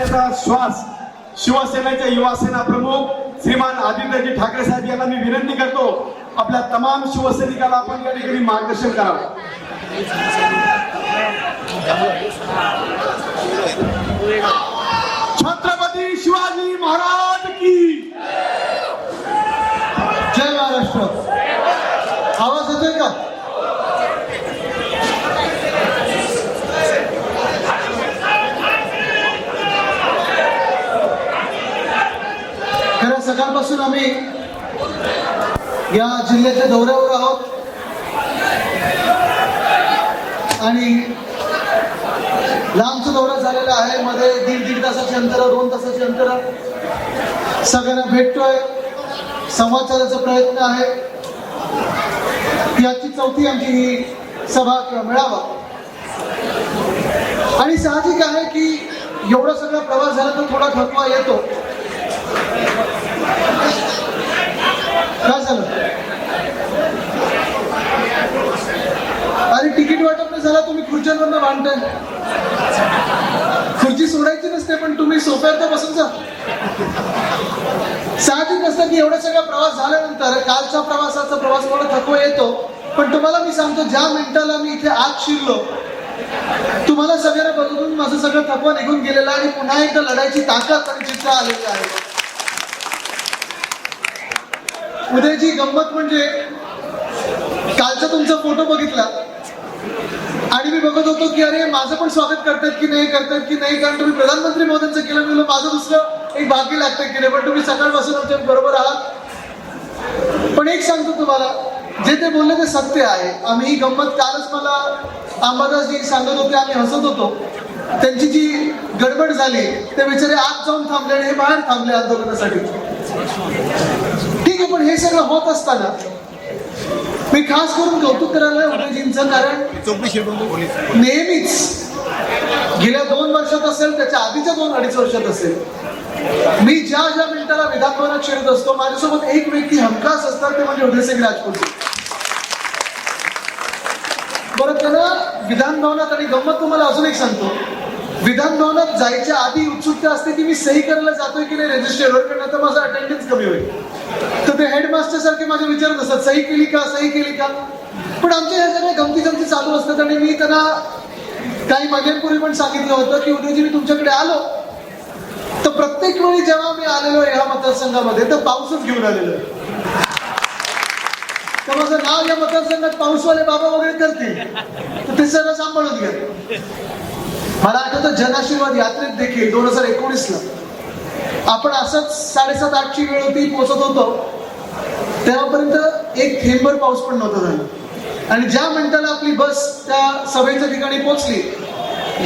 शिवसेनेचा श्वास शिवसेनेचे युवासेना प्रमुख श्रीमान आदित्यजी ठाकरे साहेब यांना मी विनंती करतो आपल्या तमाम शिवसैनिकाला आपण या ठिकाणी मार्गदर्शन करावं छत्रपती शिवाजी महाराज की जय महाराष्ट्र. आवाज येतोय का खरं सकाळपासून आम्ही या जिल्ह्याच्या दौऱ्यावर आहोत. आणि लांबचा दौरा झालेला आहे. मध्ये दीड दीड तासाची अंतर दोन तासाची अंतर सगळ्यांना भेटतोय. संवाद साधायचा प्रयत्न आहे. याची चौथी आमची ही सभा किंवा मेळावा. आणि साहजिक आहे की एवढा सगळा प्रवास झाला तर थोडा थकवा येतो. काय झालं? आणि तिकीट वाटप नाही झाला तुम्ही खुर्च्यांवर भांडताय. खुर्ची सोडायची नसते पण तुम्ही सोफ्यावर तर बसून जा. साहजिक असतं की एवढा सगळा प्रवास झाल्यानंतर कालच्या प्रवासाचा प्रवास मला थकवा येतो. पण तुम्हाला मी सांगतो ज्या मिनिटाला मी इथे आत शिरलो तुम्हाला सगळ्यांना बघून माझं सगळं थकवा निघून गेलेलं आणि पुन्हा एकदा लढायची ताकद आणि जिद्द आलेली आहे. उद्याची गंमत म्हणजे कालचा तुमचा फोटो बघितला. आणि मी बघत होतो की अरे माझं पण स्वागत करतात की नाही करतात की नाही? कारण तुम्ही प्रधानमंत्री मोदींचं केलं मी माझं दुसरं एक भाग्य लागतं की नाही पण तुम्ही सकाळपासून आमच्या बरोबर आहात. पण एक सांगतो तुम्हाला जे ते बोलले ते सत्य आहे. आम्ही ही गंमत कालच मला अंबादासजी सांगत होते आम्ही हसत होतो. त्यांची जी गडबड झाली ते बिचारे आत जाऊन थांबले आणि हे बाहेर थांबले आंदोलनासाठी. पण हे सगळं होत असताना मी खास करून कौतुक करायला उदयजींचं कारण नेहमीच गेल्या दोन वर्षात असेल त्याच्या आधीच्या दोन अडीच वर्षात असेल मी ज्या ज्या मिनिटाला विधान भवनात शिरत असतो माझ्यासोबत एक व्यक्ती हमखास असतात ते म्हणजे उदयसिंग राजपूत. बरं त्याला विधान भवनात आणि गंमत तुम्हाला अजून एक सांगतो. विधान भवनात जायच्या आधी उत्सुकता असते की मी सही करायला जातोय की नाही रजिस्टरवर कारण आता माझा अटेंडन्स कमी होईल. तर ते हेडमास्टर सारखे माझे विचारत असतात सही केली का? सही केली का? पण आमच्या ह्या सगळ्या गमती जमती चालू असतात आणि मी त्यांना काही महिन्यांपूर्वी पण सांगितलं होतं की उद्याची मी तुमच्याकडे आलो. तर प्रत्येक वेळी जेव्हा मी आलेलो ह्या मतदारसंघामध्ये तर पाऊसच घेऊन आलेलो आहे. तर माझं नाव या मतदारसंघात पाऊसवाले बाबा वगैरे करतील. तर ते सगळं सांभाळून घ्या मला आठवतं जनआशीर्वाद यात्रेत देखील दोन हजार एकोणीसला आपण असंच साडेसात आठची वेळ होती पोचत होतो. तेव्हापर्यंत एक थेंबर पाऊस पण नव्हता झाला. आणि ज्या मिनिटाला आपली बस त्या सभेच्या ठिकाणी पोहोचली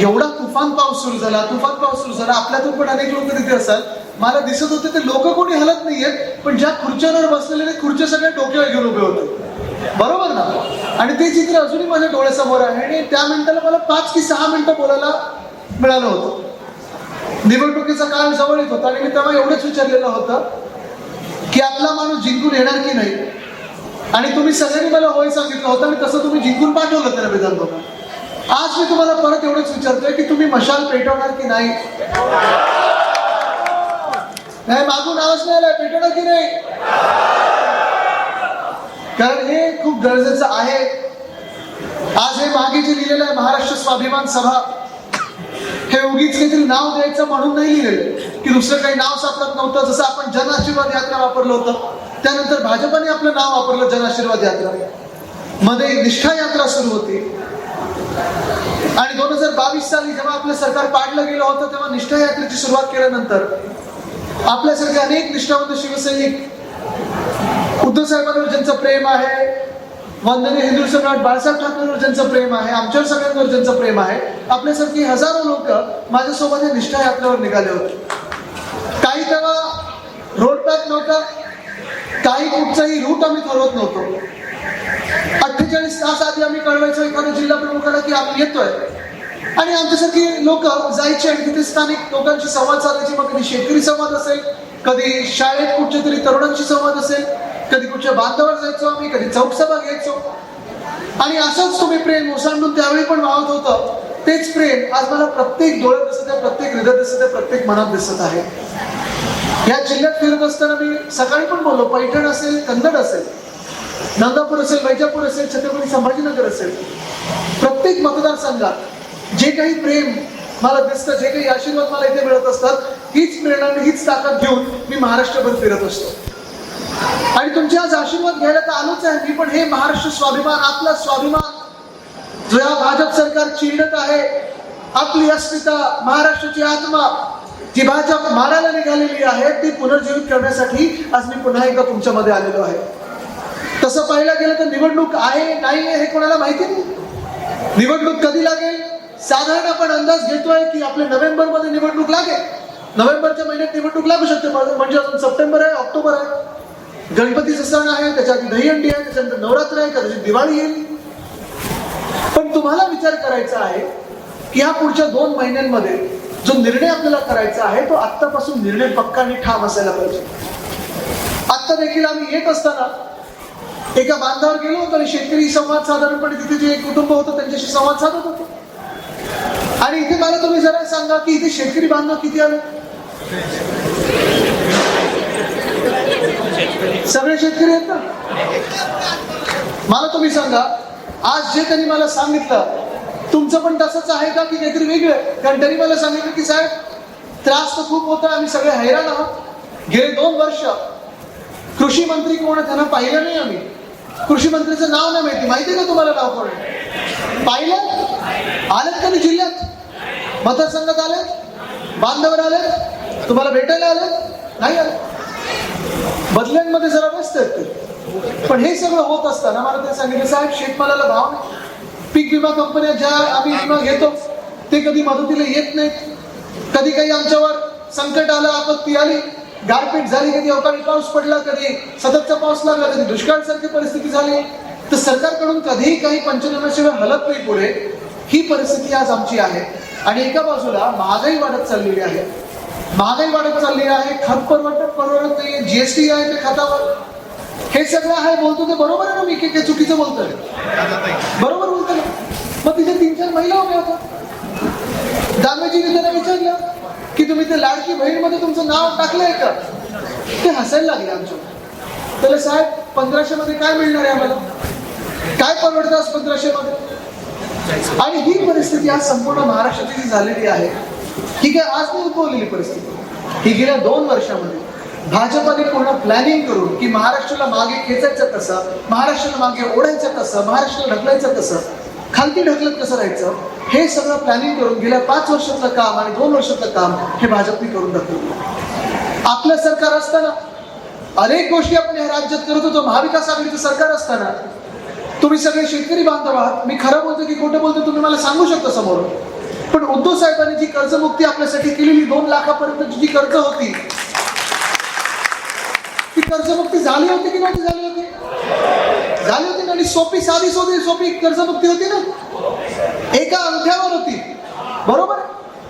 एवढा तुफान पाऊस सुरू झाला तुफान पाऊस सुरू झाला. आपल्यातून पण अनेक लोक तिथे असतात मला दिसत होते ते लोक कोणी हलत नाहीयेत पण ज्या खुर्च्यांवर बसलेले ते खुर्च्या सगळ्या डोक्यावर घेऊन उभे होते. बरोबर ना? आणि ते चित्र अजूनही माझ्या डोळ्यासमोर आहे आणि त्या मिनिटाला मला पाच की सहा मिनिटं बोलायला मिळालं होतं. निवडणुकीचा काळ जवळ येत होता आणि मी तेव्हा एवढंच विचारलेलं होतं की आपला माणूस जिंकून येणार की नाही? आणि तुम्ही सगळ्यांनी मला होय सांगितलं होतं आणि तसं तुम्ही जिंकून पाठवलं त्याला विधानभवनात आज मी तुम्हाला परत एवढंच विचारतोय की तुम्ही मशाल पेटवणार की नाही? नाही मागून आवाज नाही आलाय पेटवणार की नाही? कारण हे खूप गरजेचं आहे. आज हे मागे जे लिहिलेलं आहे महाराष्ट्र स्वाभिमान सभा हे उगीच काहीतरी नाव द्यायचं म्हणून नाही लिहिलेलं. की दुसरं काही नाव सापडत नव्हतं. जसं आपण जन आशीर्वाद यात्रा वापरलं होतं. त्यानंतर भाजपाने आपलं नाव वापरलं जन आशीर्वाद यात्रा. मध्ये निष्ठा यात्रा सुरू होती. आणि दोन हजार बावीस साली जेव्हा आपलं सरकार पाडलं गेलं होतं तेव्हा निष्ठा यात्रेची सुरुवात केल्यानंतर आपल्यासारखे अनेक निष्ठावंत शिवसैनिक उद्धव साहेबांवर ज्यांचं प्रेम आहे माननीय हिंदू सम्राट बाळासाहेब ठाकरेंवर ज्यांचं प्रेम आहे आमच्यावर सगळ्यांवर ज्यांचं प्रेम आहे आपल्यासारखी हजारो लोक माझ्यासोबत या निष्ठा यात्रेवर निघाले होते. काही तेव्हा रोड पॅक नव्हता काही कुठचाही रूट आम्ही ठरवत नव्हतो. अठ्ठेचाळीस तास आधी आम्ही कळवायचो एखाद्या जिल्हा प्रमुखाला की आम्ही येतोय. आणि आमच्यासारखी लोक जायचे आणि तिथे स्थानिक लोकांशी संवाद साधायचे. मग कधी शेतकरी संवाद असेल कधी शाळेत कुठच्या तरी तरुणांशी संवाद असेल कधी कुठच्या बांधावर जायचो आम्ही कधी चौकसभा घ्यायचो. आणि असंच तुम्ही प्रेम ओसांडून त्यावेळी पण वाहत होतं. तेच प्रेम आज मला प्रत्येक डोळ्यात दिसत आहे प्रत्येक हृदयात दिसत आहे प्रत्येक मनात दिसत आहे. या जिल्ह्यात फिरत असताना मी सकाळी पण बोललो पैठण असेल कन्नड असेल नंदापूर असेल वैजापूर असेल छत्रपती संभाजीनगर असेल. प्रत्येक मतदारसंघात जे काही प्रेम मला दिसतं जे काही आशीर्वाद मला इथे मिळत असतात हीच प्रेरणा हीच ताकद घेऊन मी महाराष्ट्रभर फिरत असतो. आणि तुमचे आज आशीर्वाद घ्यायला तर आलोच आहे मी पण हे महाराष्ट्र स्वाभिमान आपला स्वाभिमान जो या भाजप सरकार चिडत आहे आपली अस्मिता महाराष्ट्राची आत्मा जी भाजप मारायला निघालेली आहे ती पुनर्जीवित करण्यासाठी आज मी पुन्हा एकदा तुमच्यामध्ये आलेलो आहे. तसं पाहायला गेलं तर निवडणूक आहे नाही आहे हे कोणाला माहिती नाही. निवडणूक कधी लागेल? साधारण आपण अंदाज घेतोय की आपल्या नोव्हेंबरमध्ये निवडणूक लागेल. नोव्हेंबरच्या महिन्यात निवडणूक लागू शकते म्हणजे अजून सप्टेंबर आहे ऑक्टोबर आहे. गणपतीचा सण आहे त्याच्या आधी दहीहंडी आहे त्याच्यानंतर नवरात्र आहे कदाचित दिवाळी येईल. पण तुम्हाला विचार करायचा आहे की ह्या पुढच्या दोन महिन्यांमध्ये जो निर्णय आपल्याला करायचा आहे तो आत्तापासून निर्णय पक्का आणि ठाम असायला पाहिजे. आत्ता देखील आम्ही येत असताना एका बांधावर गेलो होतो आणि शेतकरी संवाद साधारणपणे तिथे जे कुटुंब होतं त्यांच्याशी संवाद साधत होतो. आणि इथे मला तुम्ही जरा सांगा की इथे शेतकरी बांधव किती आले? सगळे शेतकरी आहेत ना? मला तुम्ही सांगा आज जे त्यांनी मला सांगितलं तुमचं पण तसंच आहे का की काहीतरी वेगळं आहे? कारण त्यांनी मला सांगितलं की साहेब त्रास तर खूप होता आम्ही सगळे हैराण आहोत. गेले दोन वर्ष कृषी मंत्री कोण आहे त्यांना पाहिलं नाही आम्ही. कृषी मंत्रीचं नाव नाही माहिती. माहिती आहे का तुम्हाला नाव कोण पाहिलं? आलेत का जिल्ह्यात? मतदारसंघात आले बांधवर आले तुम्हाला भेटायला आले नाही आले बदल्यांमध्ये जरा व्यस्त आहेत ते. पण हे सगळं होत असताना मला ते सांगितलं साहेब शेतमालाला भाव नाही. पीक विमा कंपन्या ज्या आम्ही विमा घेतो ते कधी मदतीला येत नाहीत. कधी काही आमच्यावर संकट आलं आपत्ती आली गारपीट झाली कधी अवकाळी पाऊस पडला कधी सततचा पाऊस लागला कधी दुष्काळसारखी परिस्थिती झाली. तर सरकारकडून कधीही काही पंचनाम्याशिवाय हलत नाही पुढे. ही परिस्थिती आज आमची आहे. आणि एका बाजूला महागाई वाढत चाललेली आहे. महागाई वाढत चालली आहे. खत परवडत परवडत नाही जीएसटी आहे ते खतावर. हे सगळं आहे बोलतो ते बरोबर आहे ना मी की काही चुकीचं बोलतोय? बरोबर बोलतोय? मग तिथे तीन चार महिला उभ्या होत्या. दामेजीने त्यांना विचारलं की तुम्ही ते लाडकी बहीणमध्ये तुमचं नाव टाकलंय का? ते हसायला लागले आमच्या त्याला साहेब पंधराशे मध्ये काय मिळणार आहे आम्हाला? काय परवडतं पंधराशे मध्ये आणि ही परिस्थिती आज संपूर्ण महाराष्ट्राची जी झालेली आहे ही काय आज नाही उद्भवलेली परिस्थिती? ही गेल्या दोन वर्षामध्ये भाजपाने पूर्ण प्लॅनिंग करून की महाराष्ट्राला मागे खेचायचं कसं महाराष्ट्राला मागे ओढायचं कसं महाराष्ट्राला ढकलायचं कसं खालती ढकलत कसं राहायचं? हे सगळं प्लॅनिंग करून गेल्या पाच वर्षातलं काम आणि दोन वर्षातलं काम हे भाजपने करून दाखवलं. आपलं सरकार असताना अनेक गोष्टी आपण या राज्यात करत होतो महाविकास आघाडीचं सरकार असताना. तुम्ही सगळे शेतकरी बांधव आहात. मी खरं बोलतो की खोटं बोलतो तुम्ही मला सांगू शकता समोर पण उद्धव साहेबांनी जी कर्जमुक्ती आपल्यासाठी केलेली दोन लाखापर्यंतची जी कर्ज होती ती कर्जमुक्ती झाली होती की नव्हती झाली होती? झाली होती ना आणि सोपी साधी सोपी सोपी कर्जमुक्ती होती ना? एका अंगठ्यावर होती. बरोबर?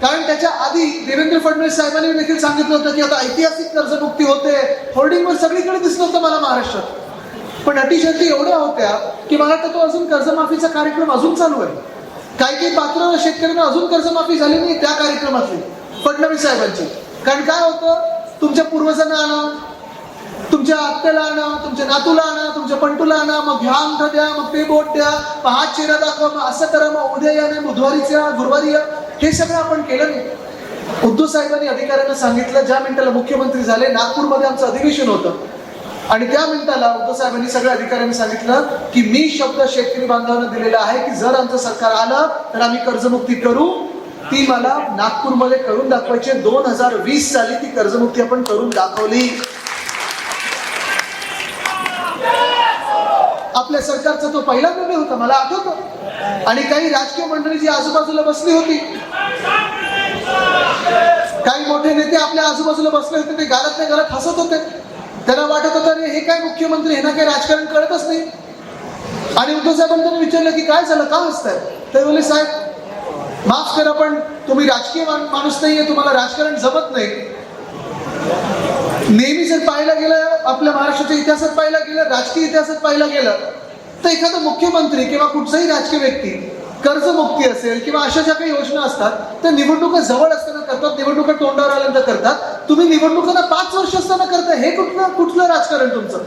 कारण त्याच्या आधी देवेंद्र फडणवीस साहेबांनी देखील सांगितलं होतं की आता ऐतिहासिक कर्जमुक्ती होते. होर्डिंगवर सगळीकडे दिसलं होतं मला महाराष्ट्रात. पण अटी शर्ती एवढ्या होत्या की मला वाटतं तो अजून कर्जमाफीचा कार्यक्रम अजून चालू आहे. काही काही पात्र शेतकऱ्यांना अजून कर्जमाफी झाली नाही त्या कार्यक्रमातली. फडणवीस साहेबांची. कारण काय होतं? तुमच्या पूर्वजांना आणा तुमच्या आत्याला आणा तुमच्या नातूला आणा तुमच्या पंटूला आणा मग ह्या अंगठा द्या मग ते बोट द्या मग हात चेहरा दाखवा मग असं करा मग उद्या या नाही बुधवारीच या गुरुवारी या. हे सगळं आपण केलं नाही. उद्धव साहेबांनी अधिकाऱ्यांना सांगितलं ज्या मिनिटाला मुख्यमंत्री झाले नागपूरमध्ये आमचं अधिवेशन होतं. आणि त्या मिनिटाला उद्धव साहेबांनी सगळ्या अधिकाऱ्यांनी सांगितलं की मी शब्द शेतकरी बांधवांना दिलेला आहे की जर आमचं सरकार आलं तर आम्ही कर्जमुक्ती करू. ती मला नागपूरमध्ये करून दाखवायची दोन हजार वीस साली ती कर्जमुक्ती आपण करून दाखवली. आपल्या सरकारचा तो पहिला निर्णय होता मला आठवतं. आणि काही राजकीय मंडळी जी आजूबाजूला बसली होती काही मोठे नेते आपल्या आजूबाजूला बसले होते ते घरातल्या नाही घरात हसत होते. त्यांना वाटत होतं रे हे काय मुख्यमंत्री ह्यांना काही राजकारण कळतच नाही. आणि उद्धव साहेबांनी त्यांना विचारलं की काय झालं? का हसताय? तर बोलले साहेब माफ करा पण तुम्ही राजकीय माणूस नाहीये तुम्हाला राजकारण जमत नाही. नेहमी जर पाहायला गेलं आपल्या महाराष्ट्राच्या इतिहासात पाहायला गेलं राजकीय इतिहासात पाहायला गेलं तर एखादा मुख्यमंत्री किंवा कुठचाही राजकीय व्यक्ती कर्जमुक्ती असेल किंवा अशा ज्या काही योजना असतात त्या निवडणुका जवळ असतात करतात निवडणुका तोंडावर आल्यानंतर करतात. तुम्ही निवडणुकांना पाच वर्ष असताना करता हे कुठलं कुठलं राजकारण तुमचं?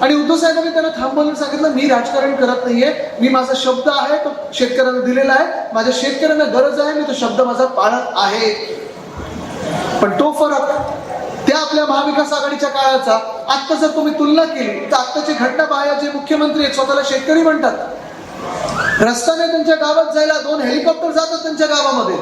आणि उद्धव साहेबांनी त्यांना थांबवून सांगितलं मी राजकारण करत नाहीये मी माझा शब्द आहे तो शेतकऱ्यांना दिलेला आहे माझ्या शेतकऱ्यांना गरज आहे मी तो शब्द माझा पाळत आहे. पण तो फरक त्या आपल्या महाविकास आघाडीच्या काळाचा आत्ता जर तुम्ही तुलना केली तर आत्ताचे घटना बाह्य जे मुख्यमंत्री आहेत स्वतःला शेतकरी म्हणतात. रस्त्याने त्यांच्या गावात जायला दोन हेलिकॉप्टर जातात त्यांच्या गावामध्ये.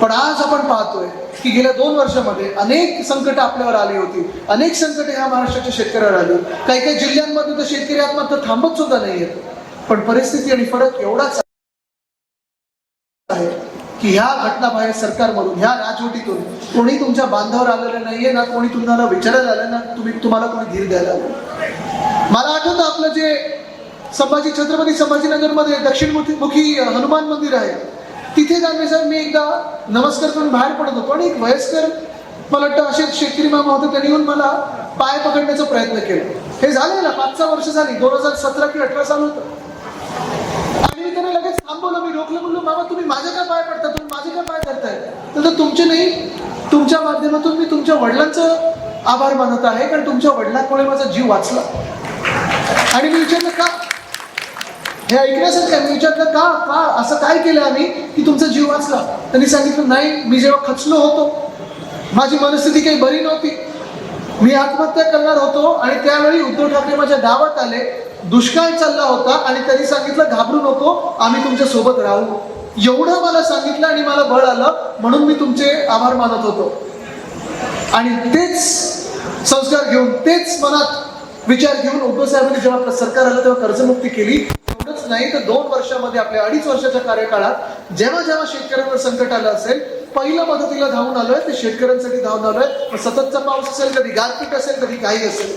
पण आज आपण पाहतोय की गेल्या दोन वर्षामध्ये अनेक संकट आपल्यावर आली होती. अनेक संकट ह्या महाराष्ट्राच्या शेतकऱ्यावर आली. काही काही जिल्ह्यांमध्ये तर शेतकरी आत्महत्या थांबत सुद्धा नाहीयेत पण परिस्थिती आणि फरक एवढाच आहे की ह्या घटना बाहेर सरकारमधून ह्या राजवटीतून कोणी तुमच्या बांधावर आलेलं नाहीये ना कोणी तुम्हाला विचारायला आलं ना तुम्ही तुम्हाला कोणी धीर द्यायला आलं. मला आठवतं आपलं जे संभाजी छत्रपती संभाजीनगरमध्ये दक्षिणमुखी मुखी हनुमान मंदिर आहे. तिथे जाण्यासाठी मी एकदा नमस्कार करून बाहेर पडत होतो आणि एक वयस्कर मला वाटतं असे शेतकरी मामा होते त्यांनी येऊन मला पाय पकडण्याचा प्रयत्न केला. हे झाले ना पाच सहा वर्ष झाली दोन हजार सतरा कि अठरा साल होतं. आणि मी त्यांना लगेच थांबवलं मी रोखलं म्हणलो मामा तुम्ही माझे काय पाय पडता तुम्ही माझे काय पाय करताय तर तुमचे नाही तुमच्या माध्यमातून मी तुमच्या वडिलांचं आभार मानत आहे कारण तुमच्या वडिलांमुळे माझा जीव वाचला. आणि मी विचारलं का हे ऐकण्यासाठी काय मी विचारलं का का असं काय केलं आम्ही? की तुमचा जीव वाचला? त्यांनी सांगितलं नाही मी जेव्हा खचलो होतो माझी मनस्थिती काही बरी नव्हती. मी आत्महत्या करणार होतो आणि त्यावेळी उद्धव ठाकरे माझ्या गावात आले दुष्काळ चालला होता आणि त्यांनी सांगितलं घाबरू नको आम्ही तुमच्यासोबत राहू. एवढं मला सांगितलं आणि मला बळ आलं म्हणून मी तुमचे आभार मानत होतो. आणि तेच संस्कार घेऊन तेच मनात विचार घेऊन उद्धव साहेबांनी जेव्हा सरकार आलं तेव्हा कर्जमुक्ती केली एवढंच नाही तर दोन वर्षामध्ये आपल्या अडीच वर्षाच्या कार्यकाळात जेव्हा जेव्हा शेतकऱ्यांवर संकट आलं असेल पहिलं मदतीला धावून आलोय ते शेतकऱ्यांसाठी धावून आलोय. सततचा पाऊस असेल कधी गारपीट असेल कधी काही असेल.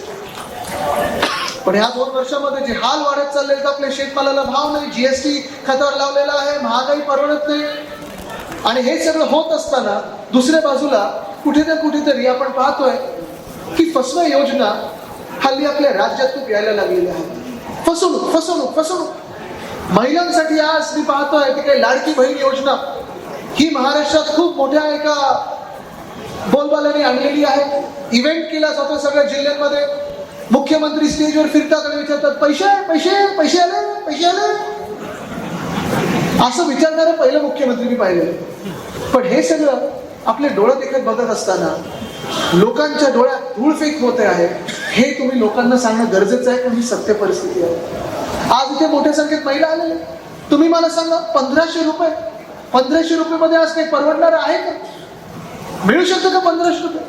पण ह्या दोन वर्षामध्ये जे हाल वाढत चालले तर आपल्या शेतमालाला भाव नाही जीएसटी खतावर लावलेला आहे महागाई परवडत नाही. आणि हे सगळं होत असताना दुसऱ्या बाजूला कुठे ना कुठेतरी आपण पाहतोय की फसवा योजना हल्ली आपल्या राज्यात खूप यायला लागलेल्या आहेत फसवणूक फसवणूक फसवणूक. महिलांसाठी आज मी पाहतोय की काही लाडकी बहीण योजना. ही महाराष्ट्रात खूप मोठ्या एका बोलबालाने आणलेली आहे. इव्हेंट केला जातो सगळ्या जिल्ह्यांमध्ये. मुख्यमंत्री स्टेजवर फिरतात आणि विचारतात पैसे पैसे पैसे आले पैसे आले? असं विचारणारं पहिलं मुख्यमंत्री मी पाहिलं पण हे सगळं आपले डोळे देखत बघत असताना लोकांच्या डोळ्यात धूळफेक होते आहे. हे तुम्ही लोकांना सांगणं गरजेचं आहे कारण ही सत्य परिस्थिती आहे. आज इथे मोठ्या संख्येत महिला आलेले तुम्ही मला सांगा पंधराशे रुपये पंधराशे रुपये मध्ये आज काही परवडणार आहे का? मिळू शकतं का पंधराशे रुपये?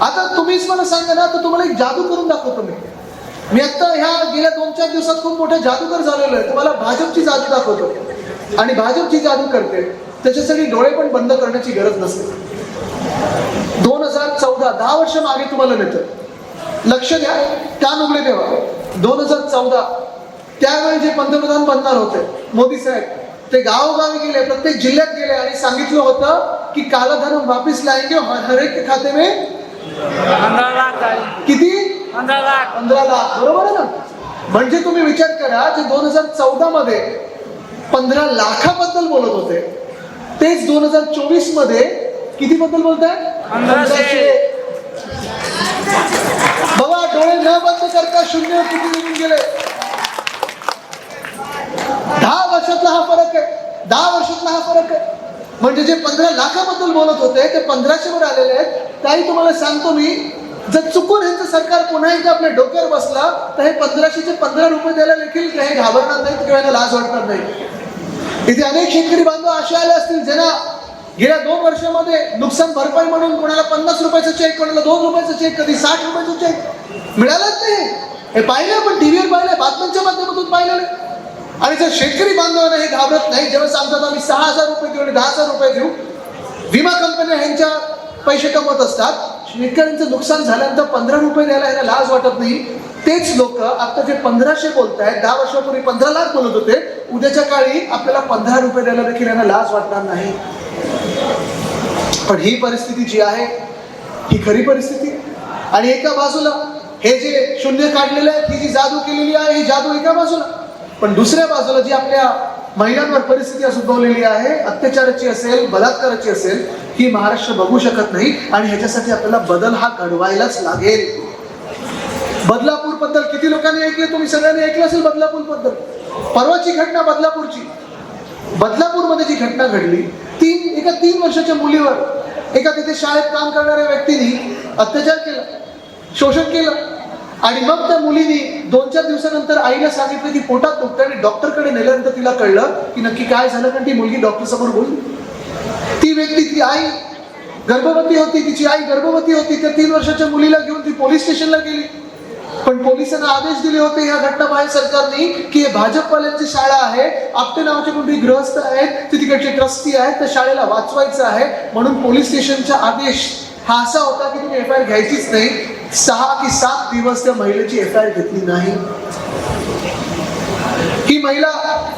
आता तुम्हीच मला सांगा ना तर तुम्हाला एक जादू करून दाखवतो मी. मी आता ह्या गेल्या दोन चार दिवसात खूप मोठा जादूगर झालेलो आहे. तुम्हाला भाजपची जादू दाखवतो. आणि भाजपची जादू करते. त्याच्यासाठी डोळे पण बंद करण्याची गरज नसते. दोन हजार चौदा दहा वर्ष मागे तुम्हाला नेतं लक्ष द्या कान उघडे तेव्हा दोन हजार चौदा त्यावेळी जे पंतप्रधान बनणार होते मोदी साहेब ते गावोगावी गेले प्रत्येक जिल्ह्यात गेले आणि सांगितलं होतं की काला धन वापिस लाएंगे हर एक खाते में. किती? पंधरा लाख. पंधरा लाख. बरोबर आहे ना? म्हणजे तुम्ही विचार करा जे दोन हजार चौदा मध्ये पंधरा लाखाबद्दल बोलत होते तेच दोन हजार चोवीसमध्ये किती बद्दल बोलताय. बघा डोळे न बंद करता शून्य किती निघून गेले? दहा वर्षातला हा फरक आहे. दहा वर्षातला हा फरक आहे. म्हणजे जे पंधरा लाखाबद्दल बोलत होते ते पंधराशे वर आलेले आहेत. काही तुम्हाला सांगतो मी जर चुकून ह्यांचं सरकार पुन्हा एकदा आपल्या डोक्यावर बसला तर हे पंधराशेचे पंधरा रुपये द्यायला देखील काही घाबरणार नाहीत किंवा लाज वाटणार नाही. इथे अनेक शेतकरी बांधव असे आले असतील ज्यांना गेल्या दोन वर्षामध्ये नुकसान भरपाई म्हणून कोणाला पन्नास रुपयाचा चेक कोणाला दोन रुपयाचा चेक कधी साठ रुपयाचा चेक मिळालाच नाही. हे पाहिलं आपण टीव्हीवर पाहिलं बातम्यांच्या माध्यमातून पाहिलं नाही. आणि जर शेतकरी बांधवांना हे घाबरत नाही जेव्हा सांगतात आम्ही सहा हजार रुपये देऊ आणि दहा हजार रुपये देऊ विमा कंपन्या ह्यांच्या पैसे कमवत असतात. शेतकऱ्यांचं नुकसान झाल्यानंतर पंधरा रुपये द्यायला ह्याला लाज वाटत नाही. तेच लोक आता जे पंधराशे बोलत आहेत दहा वर्षापूर्वी पंधरा लाख बोलत होते उद्याच्या काळी आपल्याला पंधरा रुपये द्यायला देखील यांना लाज वाटणार नाही. पण ही परिस्थिती जी आहे ही खरी परिस्थिती. आणि एका बाजूला हे जे शून्य काढलेलं आहे ही जी जादू केलेली आहे ही जादू एका बाजूला. पण दुसऱ्या बाजूला जी आपल्या महिलांवर परिस्थिती उद्भवलेली आहे अत्याचाराची असेल बलात्काराची असेल ही महाराष्ट्र बघू शकत नाही आणि ह्याच्यासाठी आपल्याला बदल हा घडवायलाच लागेल. बदलापूरबद्दल किती लोकांनी ऐकलं तुम्ही सगळ्यांनी ऐकलं असेल बदलापूरबद्दल परवाची घटना बदलापूरची. बदलापूरमध्ये जी घटना घडली तीन एका तीन वर्षाच्या मुलीवर एका तिथे शाळेत काम करणाऱ्या व्यक्तीने अत्याचार केला शोषण केलं. आणि मग त्या मुलीने दोन चार दिवसानंतर आईला सांगितलं की पोटात दुखतं आणि डॉक्टरकडे नेल्यानंतर तिला कळलं की नक्की काय झालं कारण ती मुलगी डॉक्टर समोर बोलली. ती व्यक्ती ती आई गर्भवती होती तिची आई गर्भवती होती त्या तीन वर्षाच्या मुलीला घेऊन ती पोलीस स्टेशनला गेली. पण पोलिसांना आदेश दिले होते या घटना बाहेर सरकारने की हे भाजपवाल्यांची शाळा आहे आपटे नावाचे कोणते गृहस्थ आहेत ते तिकडचे ट्रस्टी आहेत त्या शाळेला वाचवायचं आहे. म्हणून पोलीस स्टेशनचा आदेश हा असा होता की तुम्ही एफ आय आर घ्यायचीच नाही. सहा की सात दिवस त्या महिलेची एफ आय आर घेतली नाही. ही महिला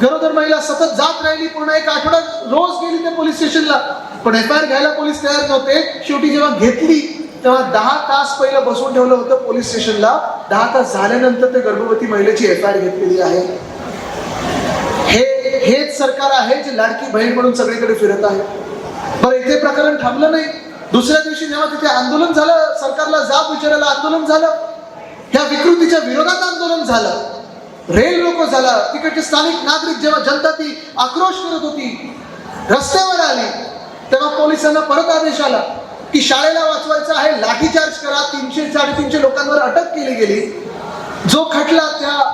गरोदर महिला सतत जात राहिली. पूर्ण एक आठवडा रोज गेली त्या पोलीस स्टेशनला. पण एफ आय आर घ्यायला पोलीस तयार नव्हते. शेवटी जेव्हा घेतली तेव्हा दहा तास पहिलं बसवून ठेवलं होतं पोलीस स्टेशनला. दहा तास झाल्यानंतर ते गर्भवती महिलेची एफ आय आर घेतलेली आहे. हे हेच सरकार आहे जे लाडकी बहीण म्हणून सगळीकडे फिरत आहे. पण इथे प्रकरण थांबलं नाही. दुसऱ्या दिवशी जेव्हा तिथे आंदोलन झालं सरकारला जाब विचारायला आंदोलन झालं ह्या विकृतीच्या विरोधात आंदोलन झालं. रेल रोको झाला. तिकडचे स्थानिक नागरिक जेव्हा जनता ती आक्रोश करत होती रस्त्यावर आली तेव्हा पोलिसांना परत आदेश आला. की शाळेला वाचवायचं आहे लाठीचार्ज करा तीनशे साडेतीनशे लोकांवर अटक केली गेली. जो खटला त्या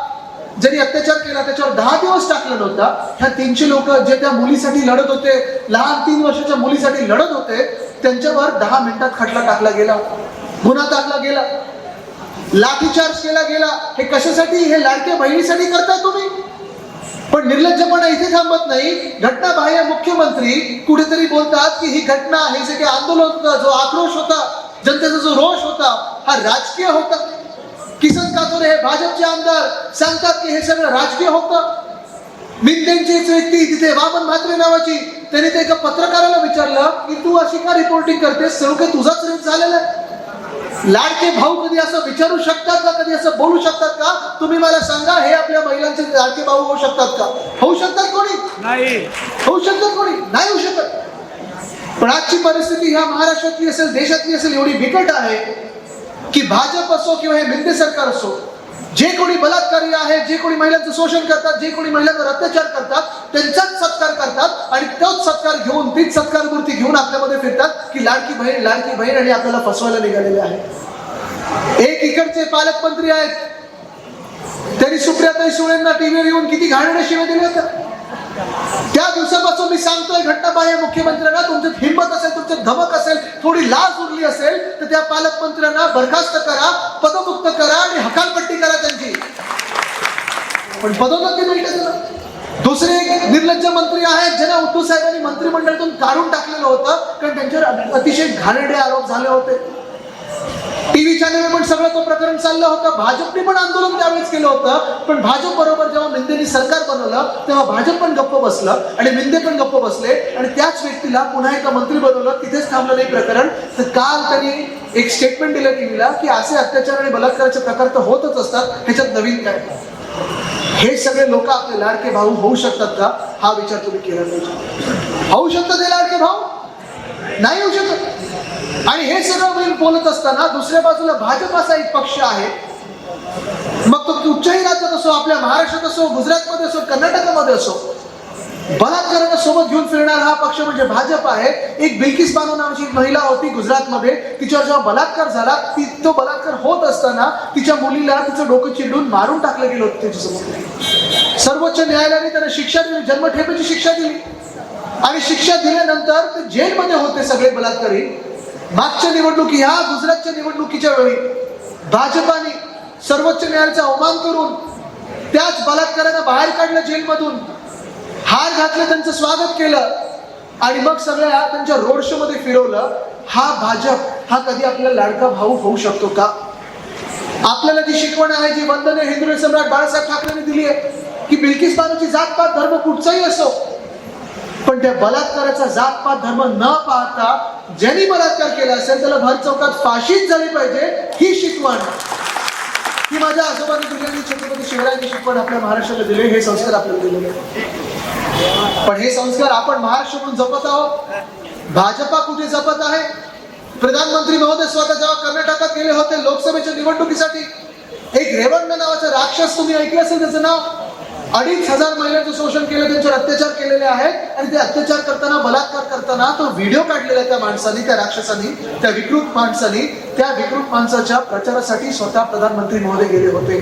जरी अत्याचार केला त्याच्यावर दहा दिवस टाकला नव्हता. ह्या तीनशे लोक जे त्या मुलीसाठी लढत होते लहान तीन वर्षाच्या मुलीसाठी लढत होते त्यांच्यावर दहा मिनिटात खटला टाकला गेला गुन्हा टाकला गेला. लाठीचार्ज केला गेला. हे कशासाठी? हे लाडक्या बहिणीसाठी करताय तुम्ही? पण निर्लज्जपणा इथे थांबत नाही. घटना बाह्य मुख्यमंत्री कुठेतरी बोलतात की ही घटना हे जे काही आंदोलन होतं जो आक्रोश होता जनतेचा जो रोष होता हा राजकीय होता. किसन कातोरे हे भाजपचे आमदार सांगतात की हे सगळं राजकीय होतं. मिंदेंची व्यक्ती तिथे वामन म्हात्रे नावाची त्याने ते एका पत्रकाराला विचारलं की तू अशी का रिपोर्टिंग करतेस? सर्व काही तुझाच रेप झालेला आहे. लाडके भाऊ कधी असं विचारू शकतात का? कधी असं बोलू शकतात का? तुम्ही मला सांगा हे आपल्या महिलांचे लाडके भाऊ होऊ शकतात का? होऊ शकतात कोणी? नाही. होऊ शकतात कोणी? नाही होऊ शकत. पण आजची परिस्थिती ह्या महाराष्ट्रातली असेल देशातली असेल एवढी बिकट आहे की भाजप असो किंवा हे मिंदे सरकार असो जे कोणी बलात्कारी आहे जे कोणी महिलांचं शोषण करतात जे कोणी महिलांवर अत्याचार करतात त्यांचाच सत्कार करतात आणि तोच सत्कार घेऊन तीच सत्कार मूर्ती घेऊन आपल्यामध्ये फिरतात की लाडकी बहीण लाडकी बहीण आणि आपल्याला फसवायला निघालेले आहे एक इकडचे पालकमंत्री आहेत. त्यांनी सुप्रियाताई सुळेंना टीव्हीवर येऊन किती घाणेरड्या शिवाय दिल्या होत्या त्या दिवसापासून मी सांगतोय घटना बाह्य मुख्यमंत्र्यांना तुमच्यात हिंमत असेल तुमच्यात धमक असेल थोडी लाज उरली असेल तर त्या पालकमंत्र्यांना बरखास्त करा पदमुक्त करा आणि हकालपट्टी करा त्यांची. पण पदोन्नती मिळते त्याला? दुसरे एक निर्लज्ज मंत्री आहेत ज्यांना उद्धव साहेबांनी मंत्रिमंडळातून काढून टाकलेलं होतं कारण त्यांच्यावर अतिशय घाणेरडे आरोप झाले होते. टीव्ही चॅनलवर पण सगळं तो प्रकरण चाललं होतं. भाजपने पण आंदोलन त्यावेळेस केलं होतं. पण भाजप बरोबर जेव्हा मिंदेनी सरकार बनवलं तेव्हा भाजप पण गप्प बसलं आणि मिंदे पण गप्प बसले. आणि त्याच व्यक्तीला पुन्हा एका मंत्री बनवलं. तिथेच थांबलं नाही प्रकरण. तर काल त्यांनी एक स्टेटमेंट दिलं टीव्हीला की असे अत्याचार आणि बलात्काराचे प्रकार तर होतच असतात. ह्याच्यात नवीन काय? हे सगळे लोक आपले लाडके भाऊ होऊ शकतात का? हा विचार तुम्ही केला पाहिजे. होऊ शकतात हे लाडके भाऊ? नाही येऊ शकत. आणि हे सगळं बोलत असताना दुसऱ्या बाजूला भाजप असा एक पक्ष आहे. मग तो कुठच्याही राज्यात असो आपल्या महाराष्ट्रात असो गुजरातमध्ये असो कर्नाटकामध्ये असो बलात्काराला सोबत घेऊन फिरणारा हा पक्ष म्हणजे भाजप आहे. एक बिल्किस बानो नावाची एक महिला होती गुजरातमध्ये. तिच्यावर जेव्हा बलात्कार झाला ती तो बलात्कार होत असताना तिच्या मुलीला तिचं डोकं चिडून मारून टाकलं गेलं होतं त्याच्यासमोर सर्वोच्च न्यायालयाने त्यांना शिक्षा दिली जन्मठेपेची शिक्षा दिली. आणि शिक्षा दिल्यानंतर ते जेलमध्ये होते सगळे बलात्कारी. मागच्या निवडणुकी ह्या गुजरातच्या निवडणुकीच्या वेळी भाजपाने सर्वोच्च न्यायालयाचा अवमान करून त्याच बलात्कारांना बाहेर काढलं जेलमधून. हार घातलं त्यांचं स्वागत केलं आणि मग सगळ्या त्यांच्या रोड शो मध्ये फिरवलं. हा भाजप हा कधी आपला लाडका भाऊ होऊ शकतो का? आपल्याला जी शिकवण आहे जी वंदने हिंदू सम्राट बाळासाहेब ठाकरेंनी दिली आहे की बिल्किस बानूची जातपात धर्म कुठचाही असो पण त्या बलात्काराचा जातपात धर्म न पाहता ज्यांनी बलात्कार केला असेल त्याला भर चौकात फाशीच झाली पाहिजे ही शिकवण. ही माझ्या आजोबांनी दिलेली छत्रपती शिवरायांची शिकवण आपल्या महाराष्ट्राला दिली. हे संस्कार आपल्याला दिलेले पण हे संस्कार आपण महाराष्ट्र म्हणून जपत आहोत. भाजपा कुठे जपत आहे? प्रधानमंत्री महोदय स्वतः जेव्हा कर्नाटकात गेले होते लोकसभेच्या निवडणुकीसाठी एक रेवण्ण नावाचा राक्षस तुम्ही ऐकलं असेल त्याचं नाव? अडीच हजार महिलांचं शोषण केलं त्यांच्यावर अत्याचार केलेले आहेत आणि ते अत्याचार करताना बलात्कार करताना तो व्हिडिओ काढलेला आहे त्या माणसानी त्या राक्षसानी त्या विकृत माणसानी. त्या विकृत माणसाच्या प्रचारासाठी स्वतः प्रधानमंत्री महोदय गेले होते.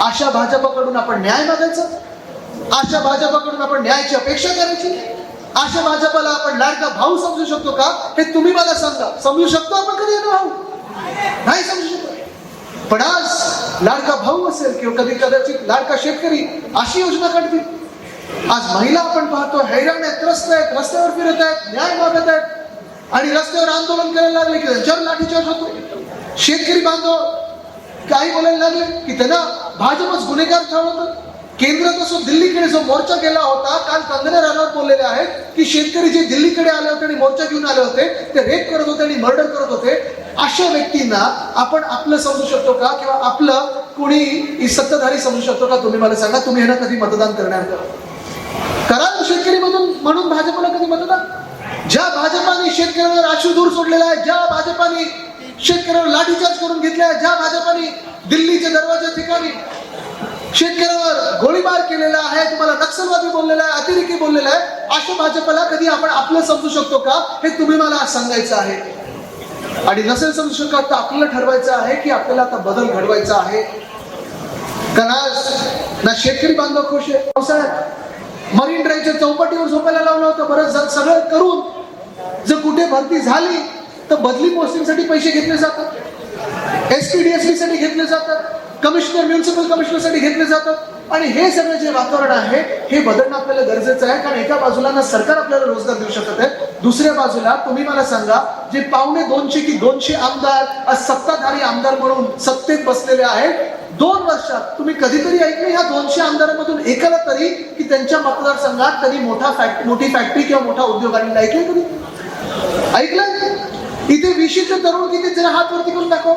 अशा भाजपाकडून आपण न्याय मागायचा? अशा भाजपाकडून आपण न्यायाची अपेक्षा करायची? अशा भाजपाला आपण लाडका भाऊ समजू शकतो का? हे तुम्ही मला सांगा. समजू शकतो आपण कधी ना भाऊ नाही समजू शकतो. पण आज लाडका भाऊ असेल किंवा कधी कदाचित लाडका शेतकरी अशी योजना काढतील. आज महिला आपण पाहतो हैराण आहेत त्रस्त आहेत रस्त्यावर फिरत आहेत न्याय मागत आहेत. आणि रस्त्यावर आंदोलन करायला लागले की त्यांच्यावर लाठीचार्ज होतो. शेतकरी बांधव काही बोलायला लागले की त्यांना भाजपच गुन्हेगार ठरवतं. केंद्रात असो दिल्लीकडे जो मोर्चा गेला होता काल कंगना राणावत बोललेले आहेत की शेतकरी जे दिल्लीकडे आले होते आणि मोर्चा घेऊन आले होते ते रेप करत होते आणि मर्डर करत होते अशा व्यक्तींना आपण आपलं समजू शकतो का? किंवा आपलं कुणी सत्ताधारी समजू शकतो का? तुम्ही मला सांगा तुम्ही यांना कधी मतदान करणार कराल करा शेतकरी म्हणून म्हणून भाजपला कधी मतदान? ज्या भाजपाने शेतकऱ्यांवर आशू दूर सोडलेला आहे ज्या भाजपाने शेतकऱ्यांवर लाठीचार्ज करून घेतला आहे ज्या भाजपाने दिल्लीच्या दरवाजा ठिकाणी शेतकऱ्यांवर गोळीबार केलेला आहे तुम्हाला नक्षलवादी बोललेला आहे अतिरेकी बोललेला आहे अशा भाजपला कधी आपण आपलं समजू शकतो का? हे तुम्ही मला सांगायचं आहे. आणि नसेल समजू शकत तर आपल्याला ठरवायचं आहे की आपल्याला आता बदल घडवायचा आहे. कारण ना शेतकरी बांधव खुश आहे पावसाळ्यात मरीन ड्राईव्हच्या चौपाटीवर झोपायला लावलं होतं. बरं जर सगळं करून जर कुठे भरती झाली तर बदली पोस्टिंगसाठी पैसे घेतले जातात. एस पी डी एससाठी घेतले जातात. कमिशनर म्युन्सिपल कमिशनरसाठी घेतले जातात आणि हे सगळं जे वातावरण आहे हे बदलणं आपल्याला गरजेचं आहे. कारण एका बाजूला ना सरकार आपल्याला रोजगार देऊ शकत आहे. दुसऱ्या बाजूला तुम्ही मला सांगा जे पावणे दोनशे की दोनशे आमदार आज सत्ताधारी आमदार म्हणून सत्तेत बसलेले आहेत दोन वर्षात तुम्ही कधीतरी ऐकले ह्या दोनशे आमदारांमधून एकाला तरी की त्यांच्या मतदारसंघात कधी मोठा फॅक्ट मोठी फॅक्टरी किंवा मोठा उद्योग आणलेला ऐकले कधी? ऐकलं इथे विशिष्ट तरुण किती जरा हात वरती करून दाखव.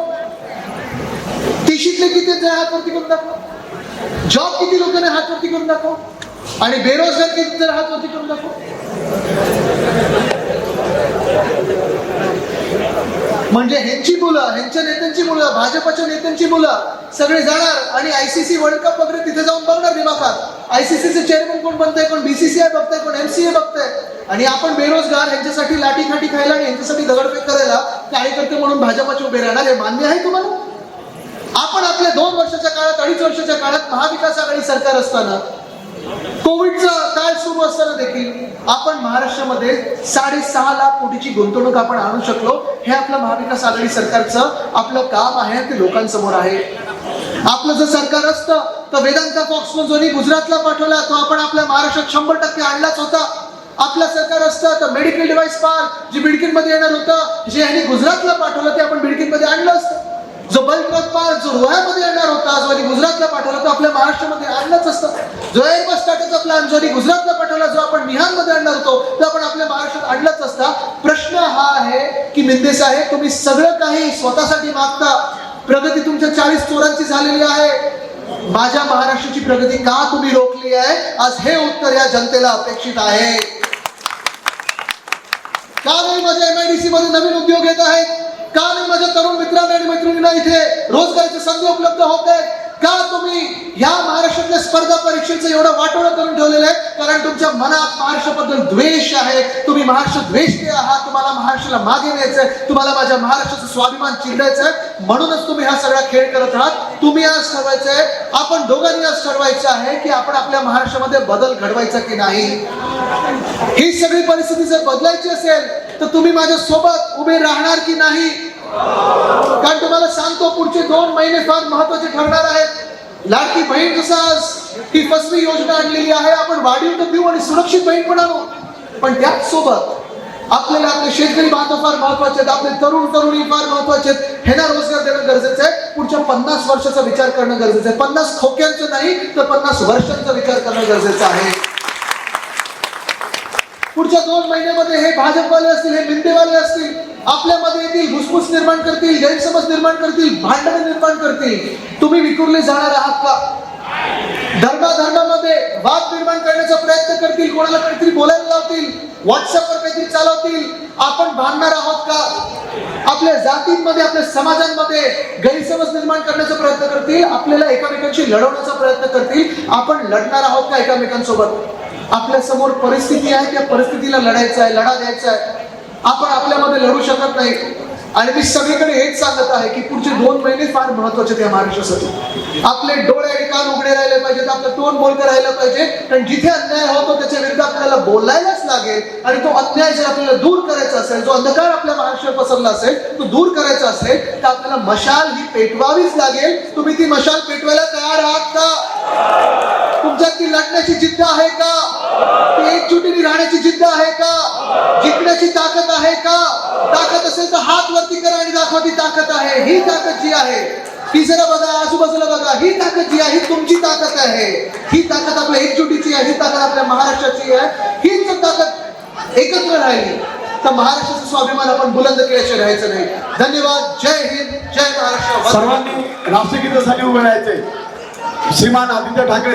तिशीतले किती जरा हात वरती करून दाखव. जॉब किती लोकांना हात वरती करून दाखव. आणि बेरोजगार किती तर हात वरती करून दाखव. म्हणजे ह्यांची मुलं ह्यांच्या नेत्यांची मुलं भाजपच्या नेत्यांची मुलं सगळे जाणार आणि आयसीसी वर्ल्ड कप वगैरे तिथे जाऊन बघणार दिमाखात. आयसीसीचे चेअरमन कोण बनतंय कोण बीसीसीआय बघताय कोण एमसीए बघताय. आणि आपण बेरोजगार ह्यांच्यासाठी लाठी खाटी खायला आणि यांच्यासाठी दगडफेक करायला कार्यकर्ते म्हणून भाजपाचे उभे राहणार हे मान्य आहे तुम्हाला? आपण आपल्या दोन वर्षाच्या काळात अडीच वर्षाच्या काळात महाविकास आघाडी सरकार असताना कोविडचा काळ सुरू असताना देखील आपण महाराष्ट्रामध्ये साडेसहा लाख कोटीची गुंतवणूक आपण आणू शकलो. हे आपलं महाविकास आघाडी सरकारचं आपलं काम आहे ते लोकांसमोर आहे. आपलं जर सरकार असतं तर वेदांता फॉक्स जोनी गुजरातला पाठवला तो आपण आपल्या महाराष्ट्रात शंभर टक्के आणलाच होता. आपलं सरकार असतं तर मेडिकल डिव्हाइस पार्क जे बिडकीनमध्ये येणार होतं जे यांनी गुजरातला पाठवलं ते आपण बिडकीनमध्ये आणलं असतं. जो बल्क जो रुळामध्ये येणार होता जो यांनी गुजरातला पाठवला तो आपल्या महाराष्ट्रामध्ये आणलाच असतं. जो एअरबस टाकायचा प्लॅन जो यांनी गुजरातला पाठवला जो आपण निहानमध्ये आणणार होतो तो आपण आपल्या महाराष्ट्रात आणलाच असता. प्रश्न हा आहे की मिंदे साहेब तुम्ही सगळं काही स्वतःसाठी मागता. प्रगती तुमच्या चाळीस चोरांची झालेली आहे. माझ्या महाराष्ट्राची प्रगती का तुम्ही रोखली आहे? आज हे उत्तर या जनतेला अपेक्षित आहे. का नाही माझ्या एमआयडीसी मध्ये नवीन उद्योग येत आहेत. का नाही माझ्या तरुण मित्रांना आणि मैत्रिणींना इथे रोजगाराची संधी उपलब्ध होत आहेत. का तुम्ही या महाराष्ट्रातल्या स्पर्धा परीक्षेचं एवढं वाटोळं करून ठेवलेलं आहे? कारण तुमच्या मनात महाराष्ट्राबद्दल द्वेष आहे. तुम्ही महाराष्ट्र द्वेषी आहात. तुम्हाला महाराष्ट्राला मागे न्यायचंय तुम्हाला माझ्या महाराष्ट्राचं स्वाभिमान चिरडायचं म्हणूनच तुम्ही हा सगळा खेळ करत आहात. तुम्ही आज ठरवायचंय आपण दोघांनी आज ठरवायचं आहे की आपण आपल्या महाराष्ट्रामध्ये बदल घडवायचा की नाही? ही सगळी परिस्थिती जर बदलायची असेल तर तुम्ही माझ्या सोबत उभे राहणार की नाही? कारण तुम्हाला सांगतो पुढचे दोन महिने फार महत्त्वाचे ठरणार आहेत. लाडकी बहीण जसं ही फसवी योजना आणलेली आहे आपण वाढीव तर देऊ आणि सुरक्षित बहीण पण आणू. पण त्याच सोबत आपल्याला आपले शेतकरी बांधव फार महत्त्वाचे आहेत आपले तरुण तरुणी फार महत्त्वाचे आहेत. ह्यांना रोजगार देणं गरजेचं आहे. पुढच्या पन्नास वर्षाचा विचार करणं गरजेचं आहे. पन्नास खोक्यांचं नाही तर पन्नास वर्षांचा विचार करणं गरजेचं आहे. पुढच्या दोन महिन्यामध्ये हे भाजपवाले असतील हे मिंदेवाले असतील आपल्यामध्ये येतील घुसफुस निर्माण करतील गैरसमज निर्माण करतील भांडण निर्माण करतील. तुम्ही विखुरले जाणार आहात का? धर्माधर्मामध्ये वाद निर्माण करण्याचा प्रयत्न करतील कोणाला काहीतरी बोलायला लावतील व्हॉट्सअपवर काहीतरी चालवतील आपण भांडणार आहोत का? आपल्या जातींमध्ये आपल्या समाजांमध्ये गैरसमज निर्माण करण्याचा प्रयत्न करतील आपल्याला एकामेकांशी लढवण्याचा प्रयत्न करतील आपण लढणार आहोत का एकामेकांसोबत? आपल्यासमोर परिस्थिती आहे त्या परिस्थितीला लढायचं आहे लढा द्यायचा आहे. आपण आपल्यामध्ये लढू शकत नाही. आणि मी सगळीकडे हेच सांगत आहे की पुढचे दोन महिने फार महत्त्वाचे त्या महाराष्ट्रासाठी. आपले डोळे आणि कान उघडे राहिले पाहिजेत आपलं तोंड बोलकं राहिलं पाहिजे. कारण जिथे अन्याय होतो त्याच्या विरुद्ध आपल्याला बोलायलाच लागेल. आणि तो अन्याय जर आपल्याला दूर करायचा असेल जो अंधकार आपल्या महाराष्ट्रात पसरला असेल तो दूर करायचा असेल तर आपल्याला मशाल ही पेटवावीच लागेल. तुम्ही ती मशाल पेटवायला तयार आहात का? तुमच्यात ती लढण्याची जिद्द आहे का? ती एकजुटीने राहण्याची जिद्द आहे का? जिंकण्याची ताकद आहे का? ताकद असेल तर हात वरती करा आणि दाखवा ती ताकद आहे. ही ताकद जी आहे ती जरा बघा आजूबाजूला बघा. ही ताकद जी आहे ही तुमची ताकद आहे. ही ताकद आपल्या एकजुटीची आहे ही ताकद आपल्या महाराष्ट्राची आहे. हीच जर ताकद एकत्र राहिली. तर महाराष्ट्राचा स्वाभिमान आपण बुलंद केल्याशिवाय राहायचं नाही. धन्यवाद. जय हिंद. जय महाराष्ट्र. सर्वांनी राष्ट्रगीतासाठी उभे राहायचे. श्रीमान आदित्य ठाकरे